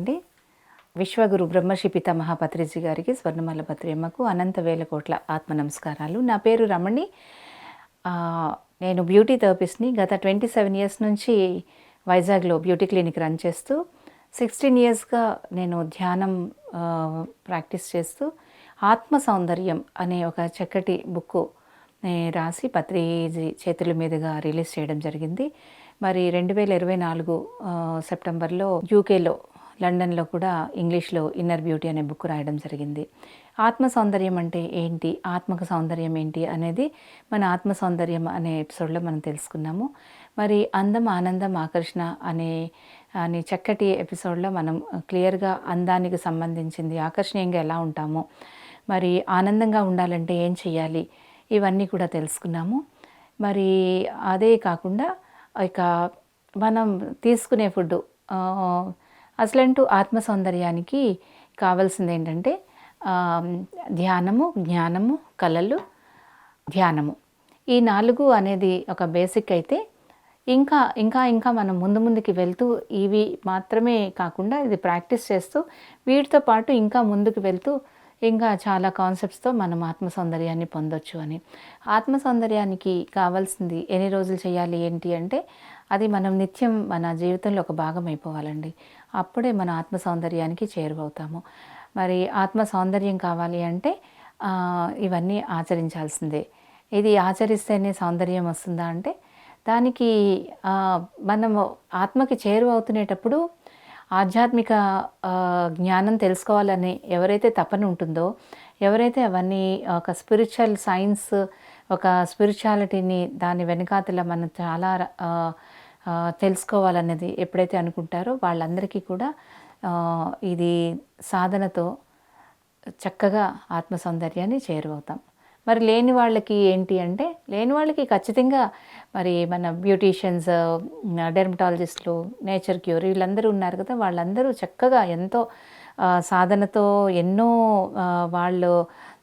అండి. విశ్వగురు బ్రహ్మశ్రీ పితామహ పత్రిజీ గారికి స్వర్ణమాల పత్రియమ్మకు అనంత వేల కోట్ల ఆత్మ నమస్కారాలు. నా పేరు రమణి. నేను బ్యూటీ థెరపిస్ట్ని గత ట్వంటీ సెవెన్ ఇయర్స్ నుంచి వైజాగ్లో బ్యూటీ క్లినిక్ రన్ చేస్తూ సిక్స్టీన్ ఇయర్స్గా నేను ధ్యానం ప్రాక్టీస్ చేస్తూ ఆత్మ సౌందర్యం అనే ఒక చక్కటి బుక్ రాసి పత్రిజీ చేతుల మీదుగా రిలీజ్ చేయడం జరిగింది. మరి రెండు వేల ఇరవై నాలుగు సెప్టెంబర్లో యూకేలో లండన్లో కూడా ఇంగ్లీష్లో ఇన్నర్ బ్యూటీ అనే బుక్ రాయడం జరిగింది. ఆత్మ సౌందర్యం అంటే ఏంటి? ఆత్మక సౌందర్యం ఏంటి? అనేది మన ఆత్మ సౌందర్యం అనే ఎపిసోడ్లో మనం తెలుసుకున్నాము. మరి అందం ఆనందం ఆకర్షణ అనే అనే చక్కటి ఎపిసోడ్లో మనం క్లియర్గా అందానికి సంబంధించింది ఆకర్షణీయంగా ఎలా ఉంటామో మరి ఆనందంగా ఉండాలంటే ఏం చేయాలి ఇవన్నీ కూడా తెలుసుకున్నాము. మరి అదే కాకుండా ఇక మనం తీసుకునే ఫుడ్ అసలంటూ ఆత్మ సౌందర్యానికి కావాల్సింది ఏంటంటే ధ్యానము జ్ఞానము కళలు ధ్యానము. ఈ నాలుగు అనేది ఒక బేసిక్ అయితే ఇంకా ఇంకా ఇంకా మనం ముందు ముందుకి వెళ్తూ ఇవి మాత్రమే కాకుండా ఇది ప్రాక్టీస్ చేస్తూ వీటితో పాటు ఇంకా ముందుకు వెళ్తూ ఇంకా చాలా కాన్సెప్ట్స్తో మనం ఆత్మ సౌందర్యాన్ని పొందొచ్చు అని. ఆత్మ సౌందర్యానికి కావాల్సింది ఎన్ని రోజులు చేయాలి ఏంటి అంటే అది మనం నిత్యం మన జీవితంలో ఒక భాగం అయిపోవాలండి. అప్పుడే మన ఆత్మ సౌందర్యానికి చేరువవుతాము. మరి ఆత్మ సౌందర్యం కావాలి అంటే ఇవన్నీ ఆచరించాల్సిందే. ఇది ఆచరిస్తేనే సౌందర్యం వస్తుందా అంటే దానికి మనం మనము ఆత్మకి చేరువవుతునేటప్పుడు ఆధ్యాత్మిక జ్ఞానం తెలుసుకోవాలని ఎవరైతే తపన ఉంటుందో ఎవరైతే అవన్నీ ఒక స్పిరిచువల్ సైన్స్ ఒక స్పిరిచువాలిటీని దాని వెనకాతల మనం చాలా తెలుసుకోవాలనేది ఎప్పుడైతే అనుకుంటారో వాళ్ళందరికీ కూడా ఇది సాధనతో చక్కగా ఆత్మ సౌందర్యాన్ని చేరువవుతాం. మరి లేని వాళ్ళకి ఏంటి అంటే లేని వాళ్ళకి ఖచ్చితంగా మరి మన బ్యూటీషియన్స్ డెర్మటాలజిస్టులు నేచర్ క్యూర్ వీళ్ళందరూ ఉన్నారు కదా వాళ్ళందరూ చక్కగా ఎంతో సాధనతో ఎన్నో వాళ్ళు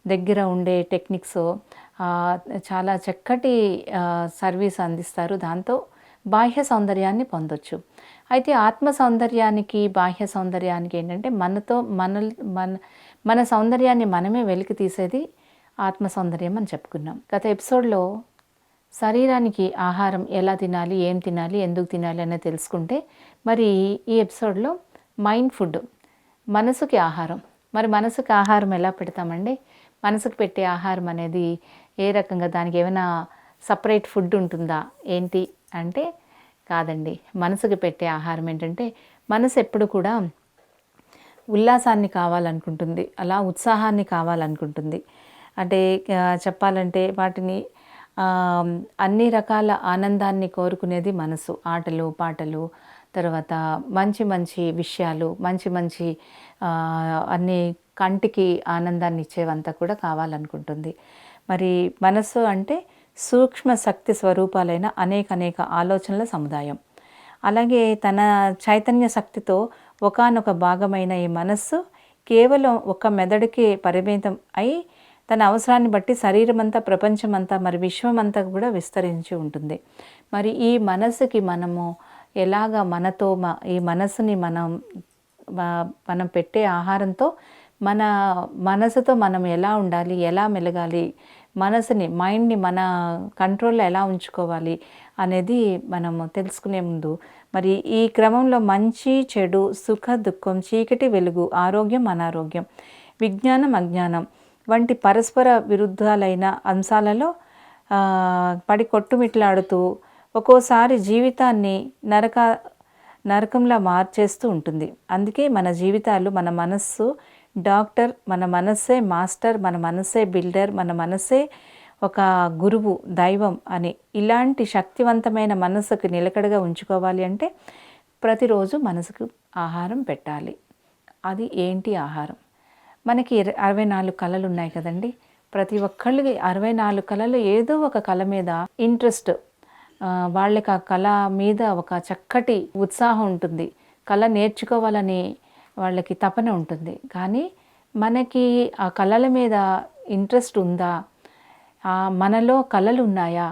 దగ్గర ఉండే టెక్నిక్స్ చాలా చక్కటి సర్వీస్ అందిస్తారు. దాంతో బాహ్య సౌందర్యాన్ని పొందొచ్చు. అయితే ఆత్మ సౌందర్యానికి బాహ్య సౌందర్యానికి ఏంటంటే మనతో మన మన మన సౌందర్యాన్ని మనమే వెలికి తీసేది ఆత్మ సౌందర్యం అని చెప్పుకున్నాం. గత ఎపిసోడ్లో శరీరానికి ఆహారం ఎలా తినాలి ఏం తినాలి ఎందుకు తినాలి అనేది తెలుసుకుంటే మరి ఈ ఎపిసోడ్లో మైండ్ ఫుడ్ మనసుకి ఆహారం. మరి మనసుకి ఆహారం ఎలా పెడతామండి? మనసుకు పెట్టే ఆహారం అనేది ఏ రకంగా దానికి ఏమైనా సపరేట్ ఫుడ్ ఉంటుందా ఏంటి అంటే కాదండి. మనసుకు పెట్టే ఆహారం ఏంటంటే మనసు ఎప్పుడు కూడా ఉల్లాసాన్ని కావాలనుకుంటుంది. అలా ఉత్సాహాన్ని కావాలనుకుంటుంది. అంటే చెప్పాలంటే వాటిని అన్ని రకాల ఆనందాన్ని కోరుకునేది మనసు. ఆటలు పాటలు తర్వాత మంచి మంచి విషయాలు మంచి మంచి అన్ని కంటికి ఆనందాన్ని ఇచ్చేవంతా కూడా కావాలనుకుంటుంది. మరి మనసు అంటే సూక్ష్మ శక్తి స్వరూపాలైన అనేక అనేక ఆలోచనల సముదాయం. అలాగే తన చైతన్య శక్తితో ఒకానొక భాగమైన ఈ మనస్సు కేవలం ఒక మెదడుకి పరిమితం అయి తన అవసరాన్ని బట్టి శరీరం అంతా ప్రపంచమంతా మరి విశ్వమంతా కూడా విస్తరించి ఉంటుంది. మరి ఈ మనసుకి మనము ఎలాగ మనతో మా ఈ మనసుని మనం మనం పెట్టే ఆహారంతో మన మనసుతో మనం ఎలా ఉండాలి ఎలా మెలగాలి మనసుని మైండ్ని మన కంట్రోల్లో ఎలా ఉంచుకోవాలి అనేది మనము తెలుసుకునే ముందు మరి ఈ క్రమంలో మంచి చెడు సుఖ దుఃఖం చీకటి వెలుగు ఆరోగ్యం అనారోగ్యం విజ్ఞానం అజ్ఞానం వంటి పరస్పర విరుద్ధాలైన అంశాలలో పడి కొట్టుమిట్లాడుతూ ఒక్కోసారి జీవితాన్ని నరక నరకంలా మార్చేస్తూ ఉంటుంది. అందుకే మన జీవితాలు మన మనస్సు డాక్టర్ మన మనస్సే మాస్టర్ మన మనస్సే బిల్డర్ మన మనస్సే ఒక గురువు దైవం అని ఇలాంటి శక్తివంతమైన మనసుకు నిలకడగా ఉంచుకోవాలి అంటే ప్రతిరోజు మనసుకు ఆహారం పెట్టాలి. అది ఏంటి ఆహారం? మనకి అరవై నాలుగు కళలు ఉన్నాయి కదండి. ప్రతి ఒక్కళ్ళకి అరవై నాలుగు కళలు ఏదో ఒక కళ మీద ఇంట్రెస్ట్ వాళ్ళకి ఆ కళ మీద ఒక చక్కటి ఉత్సాహం ఉంటుంది. కళ నేర్చుకోవాలని వాళ్ళకి తపన ఉంటుంది. కానీ మనకి ఆ కళల మీద ఇంట్రెస్ట్ ఉందా? మనలో కళలు ఉన్నాయా?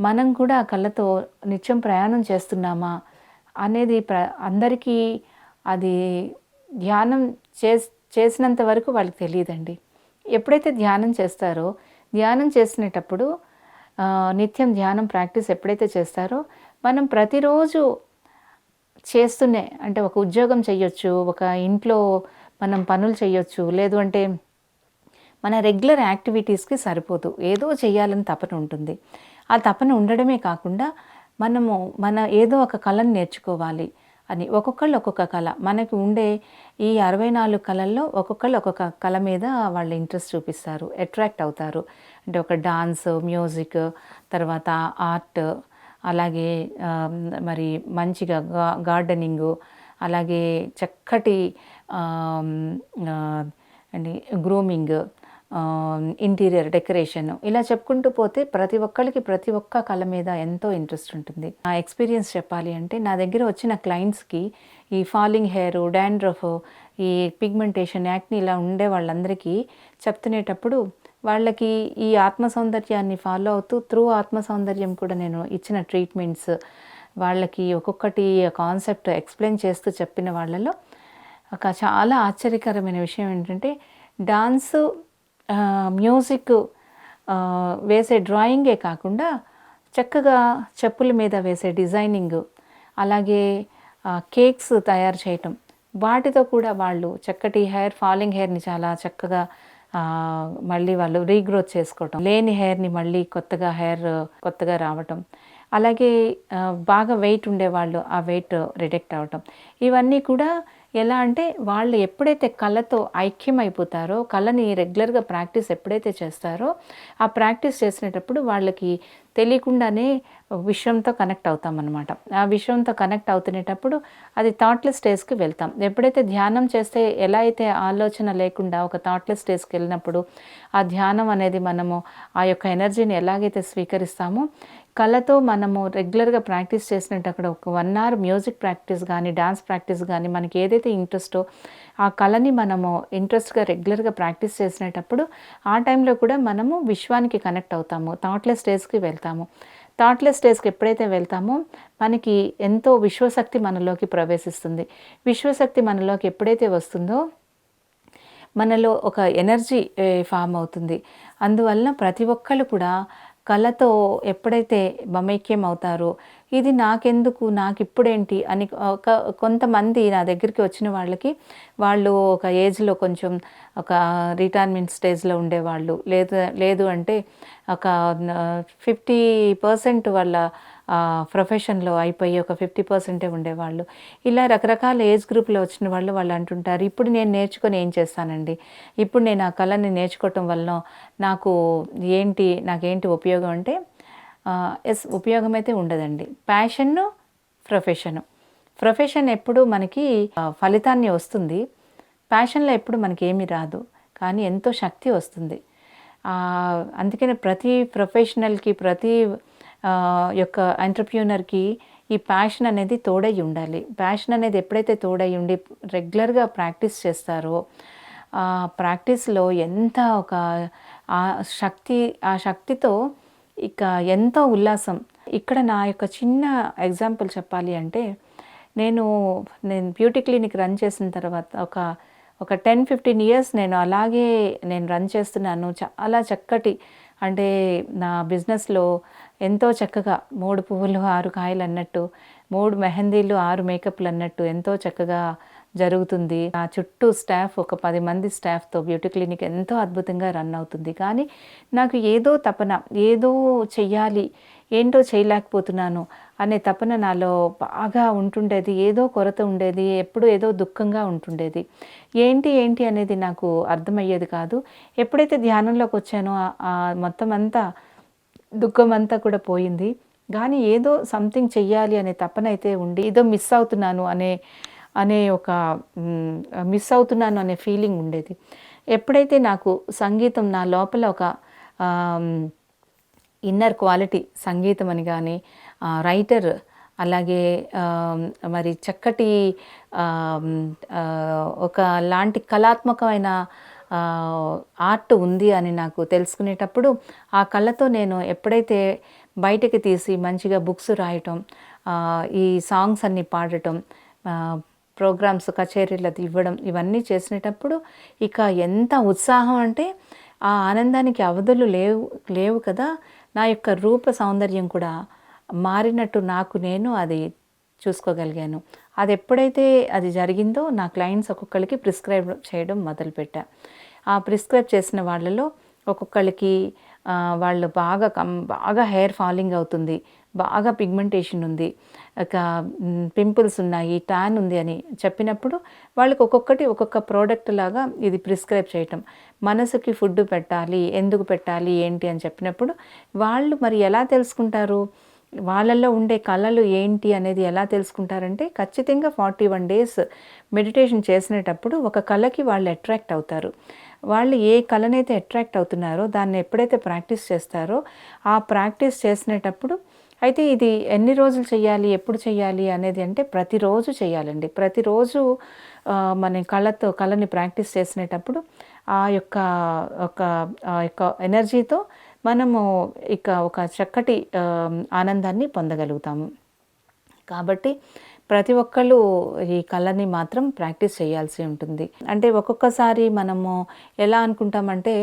మనం కూడా ఆ కళతో నిత్యం ప్రయాణం చేస్తున్నామా? అనేది ప్ర అందరికీ అది ధ్యానం చేస్ చేసినంత వరకు వాళ్ళకి తెలియదండి. ఎప్పుడైతే ధ్యానం చేస్తారో ధ్యానం చేసినప్పుడు నిత్యం ధ్యానం ప్రాక్టీస్ ఎప్పుడైతే చేస్తారో మనం ప్రతిరోజు చేస్తూనే అంటే ఒక ఉద్యోగం చేయొచ్చు ఒక ఇంట్లో మనం పనులు చేయొచ్చు లేదు అంటే మన రెగ్యులర్ యాక్టివిటీస్కి సరిపోదు. ఏదో చేయాలని తపన ఉంటుంది. ఆ తపన ఉండడమే కాకుండా మనము మన ఏదో ఒక కళను నేర్చుకోవాలి. అని. ఒక్కొక్కళ్ళు ఒక్కొక్క కళ. మనకి ఉండే ఈ అరవై నాలుగు కళల్లో ఒక్కొక్కళ్ళు ఒక్కొక్క కళ మీద వాళ్ళు ఇంట్రెస్ట్ చూపిస్తారు అట్రాక్ట్ అవుతారు. అంటే ఒక డాన్స్ మ్యూజిక్ తర్వాత ఆర్ట్ అలాగే మరి మంచిగా గా గార్డెనింగు అలాగే చక్కటి అండి గ్రూమింగ్ ఇంటీరియర్ డెకరేషన్ ఇలా చెప్పుకుంటూ పోతే ప్రతి ఒక్కరికి ప్రతి ఒక్క కళ మీద ఎంతో ఇంట్రెస్ట్ ఉంటుంది. నా ఎక్స్పీరియన్స్ చెప్పాలి అంటే నా దగ్గర వచ్చిన క్లయింట్స్కి ఈ ఫాలింగ్ హెయిర్ డాండ్రఫ్ ఈ పిగ్మెంటేషన్ యాక్ని ఇలా ఉండే వాళ్ళందరికీ చెప్తునేటప్పుడు వాళ్ళకి ఈ ఆత్మ సౌందర్యాన్ని ఫాలో అవుతూ త్రూ ఆత్మ సౌందర్యం కూడా నేను ఇచ్చిన ట్రీట్మెంట్స్ వాళ్ళకి ఒక్కొక్కటి కాన్సెప్ట్ ఎక్స్ప్లెయిన్ చేస్తూ చెప్పిన వాళ్ళలో ఒక చాలా ఆశ్చర్యకరమైన విషయం ఏంటంటే డాన్సు మ్యూజిక్ వేసే డ్రాయింగే కాకుండా చక్కగా చెప్పుల మీద వేసే డిజైనింగ్ అలాగే కేక్స్ తయారు చేయటం. వాటితో కూడా వాళ్ళు చక్కటి హెయిర్ ఫాలింగ్ హెయిర్ని చాలా చక్కగా మళ్ళీ వాళ్ళు రీగ్రోత్ చేసుకోవటం. లేని హెయిర్ని మళ్ళీ కొత్తగా హెయిర్ కొత్తగా రావటం. అలాగే బాగా వెయిట్ ఉండేవాళ్ళు ఆ వెయిట్ రిడెక్ట్ అవ్వటం ఇవన్నీ కూడా ఎలా అంటే వాళ్ళు ఎప్పుడైతే కళతో ఐక్యం అయిపోతారో కళని రెగ్యులర్గా ప్రాక్టీస్ ఎప్పుడైతే చేస్తారో ఆ ప్రాక్టీస్ చేసినప్పుడు వాళ్ళకి తెలియకుండానే విశ్వంతో కనెక్ట్ అవుతాం అనమాట ఆ విశ్వంతో కనెక్ట్ అవుతునేటప్పుడు అది థాట్లెస్ స్టేజ్కి వెళ్తాం. ఎప్పుడైతే ధ్యానం చేస్తే ఎలా అయితే ఆలోచన లేకుండా ఒక థాట్లెస్ స్టేజ్కి వెళ్ళినప్పుడు ఆ ధ్యానం అనేది మనము ఆ యొక్క ఎనర్జీని ఎలాగైతే స్వీకరిస్తామో కళతో మనము రెగ్యులర్గా ప్రాక్టీస్ చేసినట్టు అక్కడ ఒక వన్ అవర్ మ్యూజిక్ ప్రాక్టీస్ కానీ డాన్స్ ప్రాక్టీస్ కానీ మనకి ఏదైతే ఇంట్రెస్టో ఆ కళని మనము ఇంట్రెస్ట్గా రెగ్యులర్గా ప్రాక్టీస్ చేసినప్పుడు ఆ టైంలో కూడా మనము విశ్వానికి కనెక్ట్ అవుతాము. థాట్లెస్ స్టేజ్కి వెళ్తాము. థాట్లెస్ స్టేజ్కి ఎప్పుడైతే వెళ్తామో మనకి ఎంతో విశ్వశక్తి మనలోకి ప్రవేశిస్తుంది. విశ్వశక్తి మనలోకి ఎప్పుడైతే వస్తుందో మనలో ఒక ఎనర్జీ ఫామ్ అవుతుంది. అందువలన ప్రతి ఒక్కళ్ళు కూడా కళతో ఎప్పుడైతే మమైక్యం అవుతారో ఇది నాకెందుకు నాకు ఇప్పుడేంటి అని ఒక కొంతమంది నా దగ్గరికి వచ్చిన వాళ్ళకి వాళ్ళు ఒక ఏజ్లో కొంచెం ఒక రిటైర్మెంట్ స్టేజ్లో ఉండేవాళ్ళు. లేదు లేదు అంటే ఒక ఫిఫ్టీ పర్సెంట్ వాళ్ళ ప్రొఫెషన్లో అయిపోయి ఒక ఫిఫ్టీ పర్సెంటే ఉండేవాళ్ళు. ఇలా రకరకాల ఏజ్ గ్రూప్లో వచ్చిన వాళ్ళు వాళ్ళు అంటుంటారు ఇప్పుడు నేను నేర్చుకొని ఏం చేస్తానండి? ఇప్పుడు నేను ఆ కళని నేర్చుకోవటం వలన నాకు ఏంటి నాకేంటి ఉపయోగం? అంటే ఎస్ ఉపయోగం అయితే ఉండదండి. ప్యాషన్ను ప్రొఫెషను. ప్రొఫెషన్ ఎప్పుడు మనకి ఫలితాన్ని వస్తుంది. ప్యాషన్లో ఎప్పుడు మనకి ఏమీ రాదు కానీ ఎంతో శక్తి వస్తుంది. అందుకనే ప్రతి ప్రొఫెషనల్కి ప్రతి యొక్క ఎంటర్ప్రీనర్కి ఈ ప్యాషన్ అనేది తోడై ఉండాలి. ప్యాషన్ అనేది ఎప్పుడైతే తోడై ఉండి రెగ్యులర్గా ప్రాక్టీస్ చేస్తారో ఆ ప్రాక్టీస్లో ఎంత ఒక ఆ శక్తి ఆ శక్తితో ఇక ఎంతో ఉల్లాసం. ఇక్కడ నా యొక్క చిన్న ఎగ్జాంపుల్ చెప్పాలి అంటే నేను నేను బ్యూటీ క్లినిక్ రన్ చేసిన తర్వాత ఒక ఒక టెన్ ఫిఫ్టీన్ ఇయర్స్ నేను అలాగే నేను రన్ చేస్తున్నాను. చాలా చక్కటి అంటే నా బిజినెస్లో ఎంతో చక్కగా మూడు పువ్వులు ఆరు కాయలు అన్నట్టు మూడు మెహందీలు ఆరు మేకప్లు అన్నట్టు ఎంతో చక్కగా జరుగుతుంది. నా చుట్టూ స్టాఫ్ ఒక పది మంది స్టాఫ్తో బ్యూటీ క్లినిక్ ఎంతో అద్భుతంగా రన్ అవుతుంది. కానీ నాకు ఏదో తపన ఏదో చెయ్యాలి ఏంటో చేయలేకపోతున్నాను అనే తపన నాలో బాగా ఉంటుండేది ఏదో కొరత ఉండేది ఎప్పుడు ఏదో దుఃఖంగా ఉంటుండేది. ఏంటి ఏంటి అనేది నాకు అర్థమయ్యేది కాదు. ఎప్పుడైతే ధ్యానంలోకి వచ్చానో మొత్తం అంతా దుఃఖం అంతా కూడా పోయింది. కానీ ఏదో సంథింగ్ చెయ్యాలి అనే తపన అయితే ఉండి ఏదో మిస్ అవుతున్నాను అనే అనే ఒక మిస్ అవుతున్నాను అనే ఫీలింగ్ ఉండేది. ఎప్పుడైతే నాకు సంగీతం నా లోపల ఒక ఇన్నర్ క్వాలిటీ సంగీతం అని కానీ రైటర్ అలాగే మరి చక్కటి ఒక లాంటి కళాత్మకమైన ఆర్ట్ ఉంది అని నాకు తెలుసుకునేటప్పుడు ఆ కళతో నేను ఎప్పుడైతే బయటకి తీసి మంచిగా బుక్స్ రాయటం ఈ సాంగ్స్ అన్నీ పాడటం ప్రోగ్రామ్స్ కచేరీలది ఇవ్వడం ఇవన్నీ చేసినప్పుడు ఇక ఎంత ఉత్సాహం అంటే ఆ ఆనందానికి అవధులు లేవు లేవు కదా. నా యొక్క రూప సౌందర్యం కూడా మారినట్టు నాకు నేను అది చూసుకోగలిగాను. అది ఎప్పుడైతే అది జరిగిందో నా క్లయింట్స్ ఒక్కొక్కరికి ప్రిస్క్రైబ్ చేయడం మొదలుపెట్టా. ఆ ప్రిస్క్రైబ్ చేసిన వాళ్ళలో ఒక్కొక్కరికి వాళ్ళు బాగా కం బాగా హెయిర్ ఫాలింగ్ అవుతుంది బాగా పిగ్మెంటేషన్ ఉంది ఒక పింపుల్స్ ఉన్నాయి ట్యాన్ ఉంది అని చెప్పినప్పుడు వాళ్ళకి ఒక్కొక్కటి ఒక్కొక్క ప్రోడక్ట్ లాగా ఇది ప్రిస్క్రైబ్ చేయటం. మనసుకి ఫుడ్ పెట్టాలి ఎందుకు పెట్టాలి ఏంటి అని చెప్పినప్పుడు వాళ్ళు మరి ఎలా తెలుసుకుంటారు? వాళ్ళల్లో ఉండే కళలు ఏంటి అనేది ఎలా తెలుసుకుంటారంటే ఖచ్చితంగా ఫార్టీ వన్ డేస్ మెడిటేషన్ చేసినప్పుడు ఒక కళకి వాళ్ళు అట్రాక్ట్ అవుతారు. వాళ్ళు ఏ కళనైతే అట్రాక్ట్ అవుతున్నారో దాన్ని ఎప్పుడైతే ప్రాక్టీస్ చేస్తారో ఆ ప్రాక్టీస్ చేసినప్పుడు అయితే ఇది ఎన్ని రోజులు చేయాలి ఎప్పుడు చేయాలి అనేది అంటే ప్రతిరోజు చేయాలండి ప్రతిరోజు మన కళతో కళని ప్రాక్టీస్ చేసినప్పుడు ఆ యొక్క ఒక ఆ యొక్క ఎనర్జీతో మనము ఇక ఒక చక్కటి ఆనందాన్ని పొందగలుగుతాము. కాబట్టి ప్రతి ఒక్కళ్ళు ఈ కళని మాత్రం ప్రాక్టీస్ చేయాల్సి ఉంటుంది. అంటే ఒక్కొక్కసారి మనము ఎలా అనుకుంటామంటే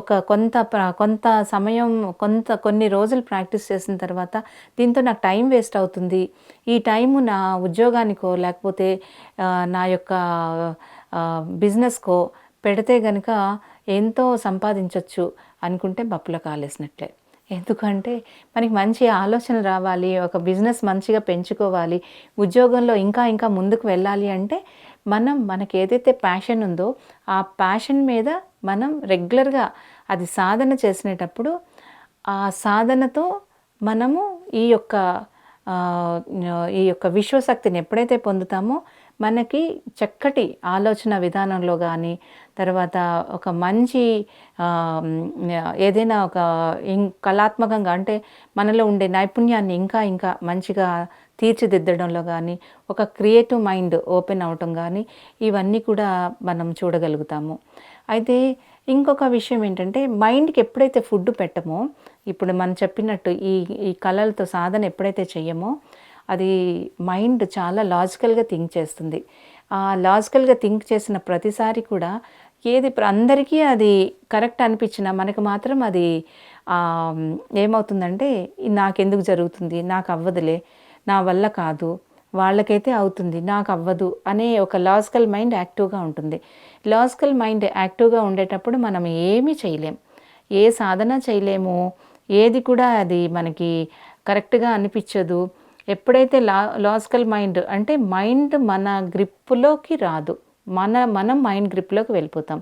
ఒక కొంత కొంత సమయం కొంత కొన్ని రోజులు ప్రాక్టీస్ చేసిన తర్వాత దీంతో నాకు టైం వేస్ట్ అవుతుంది. ఈ టైము నా ఉద్యోగానికో లేకపోతే నా యొక్క బిజినెస్కో పెడితే గనుక ఎంతో సంపాదించవచ్చు అనుకుంటే బప్పుల కాలేసినట్లే ఎందుకంటే మనకి మంచి ఆలోచన రావాలి ఒక బిజినెస్ మంచిగా పెంచుకోవాలి ఉద్యోగంలో ఇంకా ఇంకా ముందుకు వెళ్ళాలి అంటే మనం మనకి ఏదైతే ప్యాషన్ ఉందో ఆ ప్యాషన్ మీద మనం రెగ్యులర్గా అది సాధన చేసినప్పుడు ఆ సాధనతో మనము ఈ యొక్క ఈ యొక్క విశ్వశక్తిని ఎప్పుడైతే పొందుతామో మనకి చక్కటి ఆలోచన విధానంలో కానీ తర్వాత ఒక మంచి ఏదైనా ఒక ఇం- కళాత్మకంగా అంటే మనలో ఉండే నైపుణ్యాన్ని ఇంకా ఇంకా మంచిగా తీర్చిదిద్దడంలో కానీ ఒక క్రియేటివ్ మైండ్ ఓపెన్ అవటం కానీ ఇవన్నీ కూడా మనం చూడగలుగుతాము. అయితే ఇంకొక విషయం ఏంటంటే మైండ్కి ఎప్పుడైతే ఫుడ్ పెట్టమో ఇప్పుడు మనం చెప్పినట్టు ఈ ఈ కళలతో సాధన ఎప్పుడైతే చెయ్యమో అది మైండ్ చాలా లాజికల్గా థింక్ చేస్తుంది. ఆ లాజికల్గా థింక్ చేసిన ప్రతిసారి కూడా ఏది ఇప్పుడు అందరికీ అది కరెక్ట్ అనిపించినా మనకు మాత్రం అది ఏమవుతుందంటే నాకెందుకు జరుగుతుంది నాకు అవ్వదులే నా వల్ల కాదు వాళ్ళకైతే అవుతుంది నాకు అవ్వదు అనే ఒక లాజికల్ మైండ్ యాక్టివ్గా ఉంటుంది. లాజికల్ మైండ్ యాక్టివ్గా ఉండేటప్పుడు మనం ఏమీ చేయలేం. ఏ సాధన చేయలేము ఏది కూడా అది మనకి కరెక్ట్గా అనిపించదు. ఎప్పుడైతే లా లాజికల్ మైండ్ అంటే మైండ్ మన గ్రిప్పులోకి రాదు. మన మనం మైండ్ గ్రిప్లోకి వెళ్ళిపోతాం.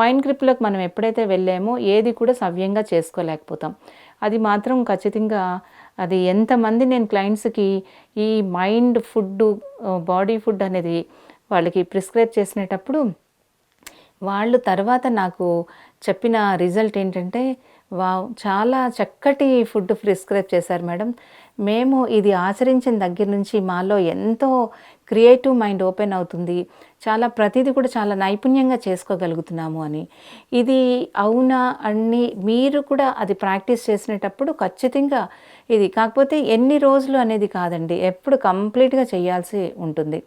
మైండ్ గ్రిప్లోకి మనం ఎప్పుడైతే వెళ్ళామో ఏది కూడా సవ్యంగా చేసుకోలేకపోతాం. అది మాత్రం ఖచ్చితంగా అది ఎంతమంది నేను క్లయింట్స్కి ఈ మైండ్ ఫుడ్ బాడీ ఫుడ్ అనేది వాళ్ళకి ప్రిస్క్రైబ్ చేసినప్పుడు వాళ్ళు తర్వాత నాకు చెప్పిన రిజల్ట్ ఏంటంటే వావ్ చాలా చక్కటి ఫుడ్ ప్రిస్క్రైబ్ చేశారు మేడం. మేము ఇది ఆచరించిన దగ్గర నుంచి మాలో ఎంతో క్రియేటివ్ మైండ్ ఓపెన్ అవుతుంది. చాలా ప్రతిదీ కూడా చాలా నైపుణ్యంగా చేసుకోగలుగుతున్నాము అని. ఇది అవునా అన్ని మీరు కూడా అది ప్రాక్టీస్ చేసినప్పుడు ఖచ్చితంగా ఇది. కాకపోతే ఎన్ని రోజులు అనేది కాదండి ఎప్పుడు కంప్లీట్గా చేయాల్సి ఉంటుంది.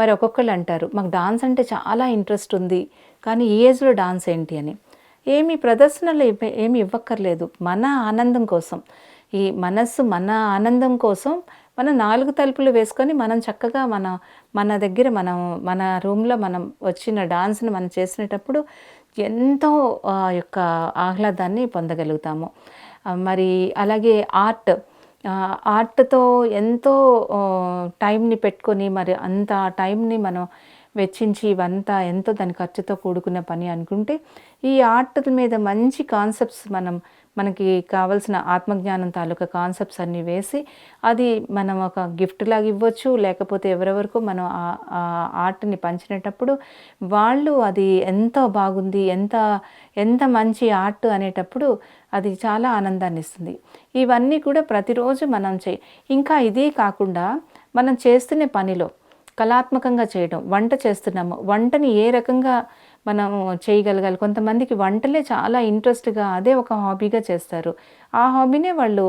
మరి ఒక్కొక్కళ్ళు అంటారు మాకు డాన్స్ అంటే చాలా ఇంట్రెస్ట్ ఉంది కానీ ఈ ఏజ్లో డాన్స్ ఏంటి అని. ఏమి ప్రదర్శనలు ఇవ్వ- ఏమి ఇవ్వక్కర్లేదు. మన ఆనందం కోసం. ఈ మనస్సు మన ఆనందం కోసం మనం నాలుగు తలుపులు వేసుకొని మనం చక్కగా మన మన దగ్గర మనం మన రూమ్లో మనం వచ్చిన డాన్స్ని మనం చేసినప్పుడు ఎంతో యొక్క ఆహ్లాదాన్ని పొందగలుగుతాము. మరి అలాగే ఆర్ట్. ఆర్ట్తో ఎంతో టైంని పెట్టుకొని మరి అంత టైంని మనం వెచ్చించి ఇవంతా ఎంతో దాని ఖర్చుతో కూడుకున్న పని అనుకుంటే ఈ ఆర్ట్ మీద మంచి కాన్సెప్ట్స్ మనం మనకి కావాల్సిన ఆత్మజ్ఞానం తాలూకా కాన్సెప్ట్స్ అన్నీ వేసి అది మనం ఒక గిఫ్ట్ లాగా ఇవ్వచ్చు. లేకపోతే ఎవరెవరికో మనం ఆ- ఆర్ట్ని పంచినప్పుడు వాళ్ళు అది ఎంత బాగుంది ఎంత ఎంత మంచి ఆర్ట్ అనేటప్పుడు అది చాలా ఆనందాన్ని ఇస్తుంది. ఇవన్నీ కూడా ప్రతిరోజు మనం చే ఇంకా ఇదే కాకుండా మనం చేస్తున్న పనిలో కళాత్మకంగా చేయడం వంట చేస్తున్నాము. వంటని ఏ రకంగా మనం చేయగలగాలి? కొంతమందికి వంటలే చాలా ఇంట్రెస్ట్గా అదే ఒక హాబీగా చేస్తారు. ఆ హాబీనే వాళ్ళు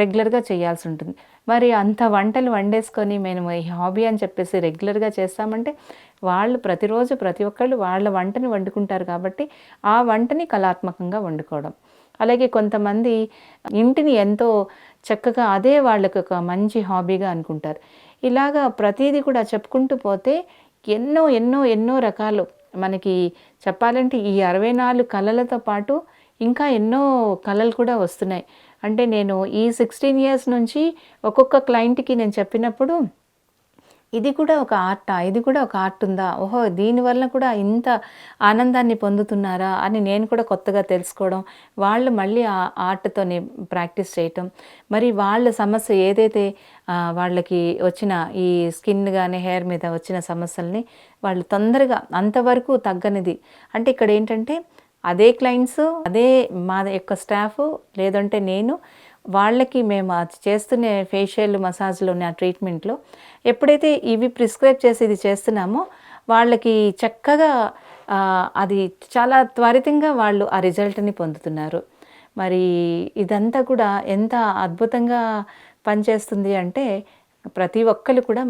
రెగ్యులర్గా చేయాల్సి ఉంటుంది. మరి అంత వంటలు వండేసుకొని మేము ఈ హాబీ అని చెప్పేసి రెగ్యులర్గా చేస్తామంటే వాళ్ళు ప్రతిరోజు ప్రతి ఒక్కళ్ళు వాళ్ళ వంటని వండుకుంటారు కాబట్టి ఆ వంటని కళాత్మకంగా వండుకోవడం. అలాగే కొంతమంది ఇంటిని ఎంతో చక్కగా అదే వాళ్ళకు ఒక మంచి హాబీగా అనుకుంటారు. ఇలాగా ప్రతిదీ కూడా చెప్పుకుంటూ పోతే ఎన్నో ఎన్నో ఎన్నో రకాలు. మనకి చెప్పాలంటే ఈ అరవై నాలుగు కళలతో పాటు ఇంకా ఎన్నో కళలు కూడా వస్తున్నాయి. అంటే నేను ఈ సిక్స్టీన్ ఇయర్స్ నుంచి ఒక్కొక్క క్లయింట్కి నేను చెప్పినప్పుడు ఇది కూడా ఒక ఆర్టా ఇది కూడా ఒక ఆర్ట్ ఉందా? ఓహో దీనివల్ల కూడా ఇంత ఆనందాన్ని పొందుతున్నారా అని నేను కూడా కొత్తగా తెలుసుకోవడం వాళ్ళు మళ్ళీ ఆ ఆర్ట్తోని ప్రాక్టీస్ చేయటం. మరి వాళ్ళ సమస్య ఏదైతే వాళ్ళకి వచ్చిన ఈ స్కిన్ కానీ హెయిర్ మీద వచ్చిన సమస్యల్ని వాళ్ళు తొందరగా అంతవరకు తగ్గనిది. అంటే ఇక్కడ ఏంటంటే అదే క్లయింట్స్ అదే మా యొక్క స్టాఫ్ లేదంటే నేను వాళ్ళకి మేము చేస్తున్న ఫేషియల్ మసాజ్లోని ఆ ట్రీట్మెంట్లో ఎప్పుడైతే ఇవి ప్రిస్క్రైబ్ చేసి ఇది చేస్తున్నామో వాళ్ళకి చక్కగా అది చాలా త్వరితంగా వాళ్ళు ఆ రిజల్ట్ని పొందుతున్నారు. మరి ఇదంతా కూడా ఎంత అద్భుతంగా పనిచేస్తుంది అంటే ప్రతి ఒక్కరు కూడా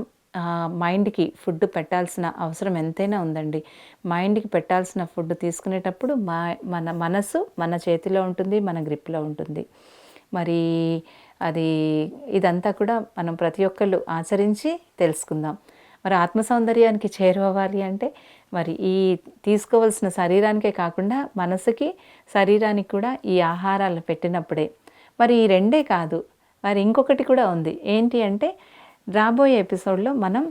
మైండ్కి ఫుడ్ పెట్టాల్సిన అవసరం ఎంతైనా ఉందండి. మైండ్కి పెట్టాల్సిన ఫుడ్ తీసుకునేటప్పుడు మా మన మనసు మన చేతిలో ఉంటుంది మన గ్రిప్లో ఉంటుంది. మరి అది ఇదంతా కూడా మనం ప్రతి ఒక్కళ్ళు ఆచరించి తెలుసుకుందాం. మరి ఆత్మ సౌందర్యానికి చేరువవ్వాలి అంటే మరి ఈ తీసుకోవాల్సిన శరీరానికే కాకుండా మనసుకి శరీరానికి కూడా ఈ ఆహారాలు పెట్టినప్పుడే. మరి ఈ రెండే కాదు మరి ఇంకొకటి కూడా ఉంది. ఏంటి అంటే రాబోయే ఎపిసోడ్లో మనం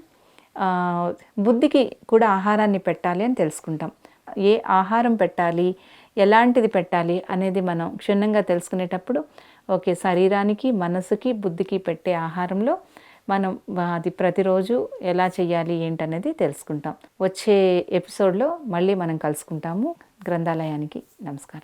బుద్ధికి కూడా ఆహారాన్ని పెట్టాలి అని తెలుసుకుంటాం. ఏ ఆహారం పెట్టాలి ఎలాంటిది పెట్టాలి అనేది మనం క్షుణ్ణంగా తెలుసుకునేటప్పుడు ఓకే శరీరానికి మనసుకి బుద్ధికి పెట్టే ఆహారంలో మనం అది ప్రతిరోజు ఎలా చేయాలి ఏంటనేది తెలుసుకుంటాం. వచ్చే ఎపిసోడ్లో మళ్ళీ మనం కలుసుకుంటాము. గ్రంథాలయానికి నమస్కారం.